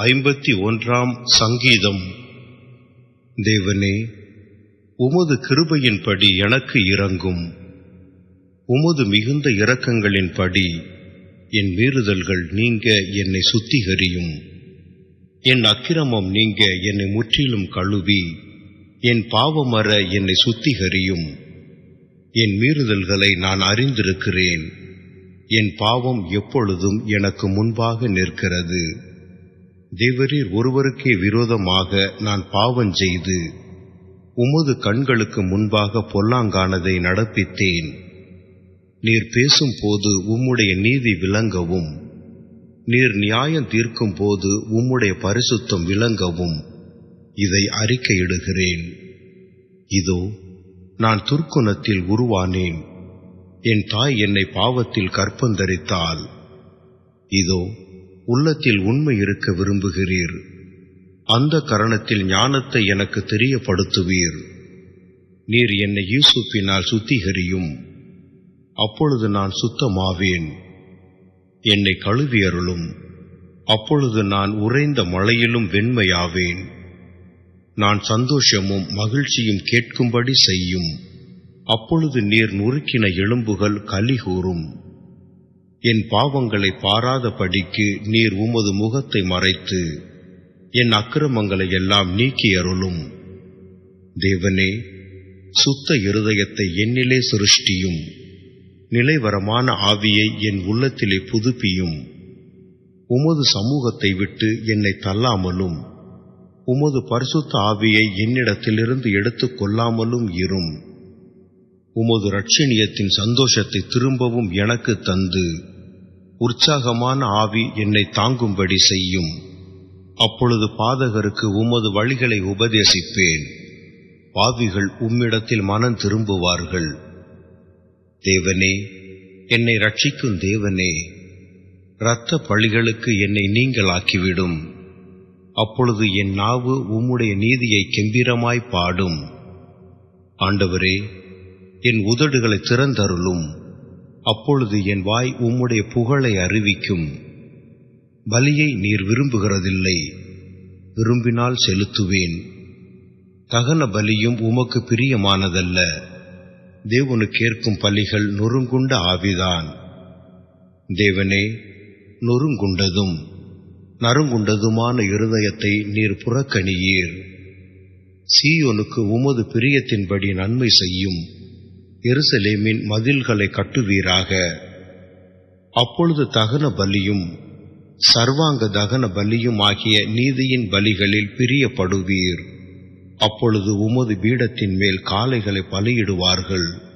ஐம்பத்தி ஒன்றாம் சங்கீதம். தேவனே உமது கிருபையின்படி எனக்கு இறங்கும் உமது மிகுந்த இரக்கங்களின்படி என் மீறுதல்கள் நீங்க என்னை சுத்திகரியும். என் அக்கிரமம் நீங்க என்னை முற்றிலும் கழுவி. என் பாவமர என்னை சுத்திகரியும். என் மீறுதல்களை நான் அறிந்திருக்கிறேன். என் பாவம் எப்பொழுதும் எனக்கு முன்பாக நிற்கிறது. தேவரீர் ஒருவருக்கே விரோதமாக நான் பாவம் செய்து உமது கண்களுக்கு முன்பாக பொல்லாங்கானதை நடப்பித்தேன். நீர் பேசும்போது உம்முடைய நீதி விளங்கவும் நீர் நியாயம் தீர்க்கும் போது உம்முடைய பரிசுத்தம் விளங்கவும் இதை அறிக்கையிடுகிறேன். இதோ நான் துர்க்குணத்தில் உருவானேன் என் தாய் என்னை பாவத்தில் கற்பந்தரித்தாள். இதோ உள்ளத்தில் உண்மை இருக்க விரும்புகிறீர். அந்த கரணத்தில் ஞானத்தை எனக்கு தெரியப்படுத்துவீர். நீர் என்னை யூசுப்பினால் சுத்திகரியும். அப்பொழுது நான் சுத்தமாவேன். என்னை கழுவியருளும். அப்பொழுது நான் உறைந்த மழையிலும் வெண்மையாவேன். நான் சந்தோஷமும் மகிழ்ச்சியும் கேட்கும்படி செய்யும். அப்பொழுது நீர் நுறுக்கின எலும்புகள் கலிகூறும் என் பாவங்களை பாராதபடிக்கு நீர் உமது முகத்தை மறைத்து என் அக்கிரமங்களை எல்லாம் நீக்கி அருளும். தேவனே சுத்த இருதயத்தை என்னிலே சிருஷ்டியும் நிலைவரமான ஆவியை என் உள்ளத்திலே புதுப்பியும். உமது சமூகத்தை விட்டு என்னை தள்ளாமலும் உமது பரிசுத்த ஆவியை என்னிடத்திலிருந்து எடுத்துக் கொள்ளாமலும் இரும். உமது ரட்சணியத்தின் சந்தோஷத்தை திரும்பவும் எனக்கு தந்து உற்சாகமான ஆவி என்னை தாங்கும்படி செய்யும். அப்பொழுது பாதகருக்கு உமது வழிகளை உபதேசிப்பேன். பாவிகள் உம்மிடத்தில் மனம் திரும்புவார்கள். தேவனே என்னை ரட்சிக்கும் தேவனே இரத்த பழிகளுக்கு என்னை நீங்களாக்கிவிடும். அப்பொழுது என் நாவு உம்முடைய நீதியை கெம்பீரமாய் பாடும். ஆண்டவரே என் உதடுகளை திறந்தருளும். அப்பொழுது என் வாய் உம்முடைய புகழை அறிவிக்கும். பலியை நீர் விரும்புகிறதில்லை. விரும்பினால் செலுத்துவேன். தகன பலியும் உமக்கு பிரியமானதல்ல. தேவனுக்கேற்கும் பலிகள் நொறுங்குண்ட ஆவிதான். தேவனே நொறுங்குண்டதும் நறுங்குண்டதுமான இருதயத்தை நீர் புறக்கணியீர். சீயோனுக்கு உமது பிரியத்தின்படி நன்மை செய்யும். எருசலேமின் மதில்களை கட்டுவீராக. அப்பொழுது தகன பலியும் சர்வாங்க தகன பலியும் ஆகிய நீதியின் பலிகளில் பிரியப்படுவீர். அப்பொழுது உமது பீடத்தின் மேல் காளைகளை பலியிடுவார்கள்.